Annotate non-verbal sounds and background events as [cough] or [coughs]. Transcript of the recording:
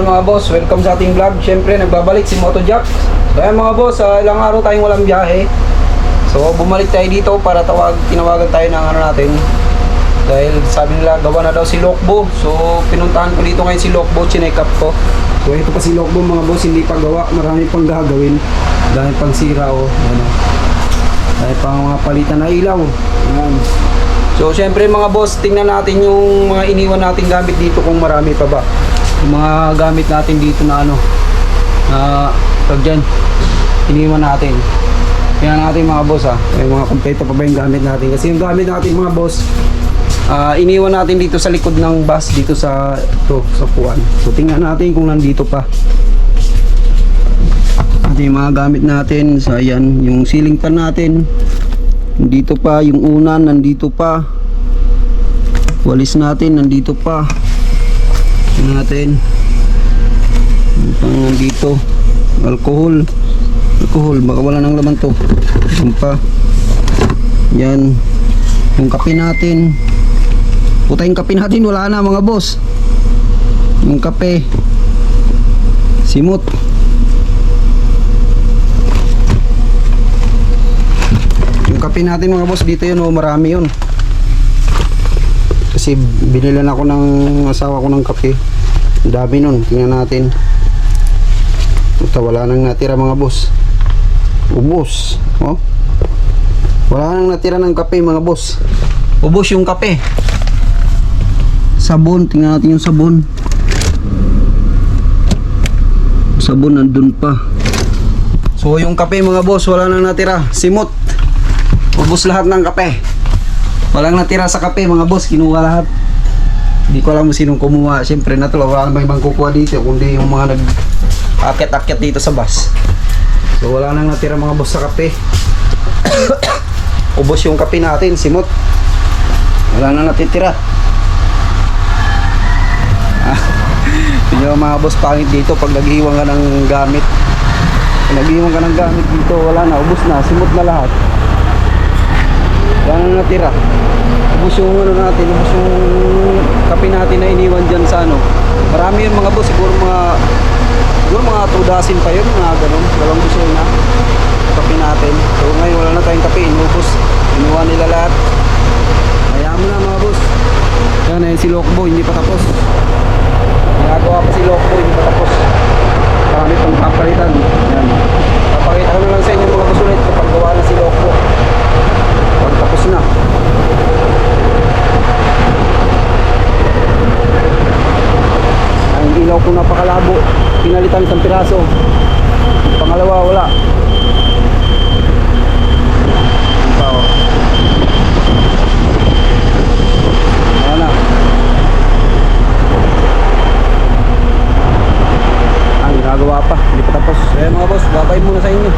ayan mga boss, welcome sa ating vlog. Siyempre, nagbabalik si Moto Jack. So ayan mga boss, ah, ilang araw tayong walang biyahe. So bumalik tayo dito para tawag, tinawagan tayo ng ano natin. Dahil sabi nila, gawa na daw si Lokbo. So pinuntahan ko dito ngayon si Lokbo, chinek up ko. So ito pa si Lokbo mga boss, hindi pa gawa. Marami pang gagawin. Dahil pang sira o. Ano. Dahil pang mga palitan na ilaw. Ayan. So syempre mga boss, tingnan natin yung mga iniwan nating gamit dito kung marami pa ba. Yung mga gamit natin dito na ano, na tag dyan, iniwan natin. Tingnan natin mga boss ha, yung mga kompleto pa ba yung gamit natin. Kasi yung gamit natin mga boss, ah, iniwan natin dito sa likod ng bus, dito sa, to, sa puwan. So tingnan natin kung nandito pa. Ito yung mga gamit natin, so ayan, yung ceiling fan natin, Nandito pa yung unan, nandito pa. Walis natin, nandito pa. Natin. Ano pang nandito? Alcohol. Alcohol, baka wala nang laman to. Yan pa. Yan. Yung kape natin. Puta yung kape natin, wala na mga boss. Yung kape. Simot. Yung kape natin mga boss dito yun oh, marami yun. Kasi binilan ako ng asawa ko ng kape. Ang dami nun, tingnan natin. Ito wala nang natira mga boss. Ubos. Oh. Wala nang natira ng kape mga boss. Ubos yung kape. Sabon, tingnan natin yung sabon. Sabon nandun pa. So yung kape mga boss, wala nang natira. Simot. Ubus lahat ng kape. Walang natira sa kape mga boss, kinuha lahat. Hindi ko alam kung sinong kumuha. Siyempre na to, wala namang ibang kukuha dito, kundi yung mga nag akit-akit dito sa bus. So wala nang natira mga boss sa kape. [coughs] Ubos yung kape natin, simot. Wala nang natitira. Ah, [laughs] Yung mga boss pangit dito pag naghiwang ka ng gamit. Pag naghiwang ka ng gamit dito, wala na, ubos na, simot na lahat. Wala na natira. Ubus yung ano natin, ubus yung kape natin na iniwan dyan sa ano. Marami yun mga boss, siguro mga siguro mga 2 dozen pa yun, mga ganun. Dalawang buso na kape natin. So ngayon wala na tayong kape, inubos. Inuwan nila lahat. Kaya mo na mga boss. Yan eh, si Lokbo, hindi pa tapos. Ginagawa pa si Lokbo, hindi pa tapos. Marami pang papalitan. Yan. Papakita ko na lang sa inyo mga boss ulit kapag gawa na si Lokbo. Pag tapos na. Ko napakalabo. Pinalitan isang piraso. Pangalawa wala. Ah, ginagawa pa. Hindi pa tapos. Eh mga boss, babay muna sa inyo.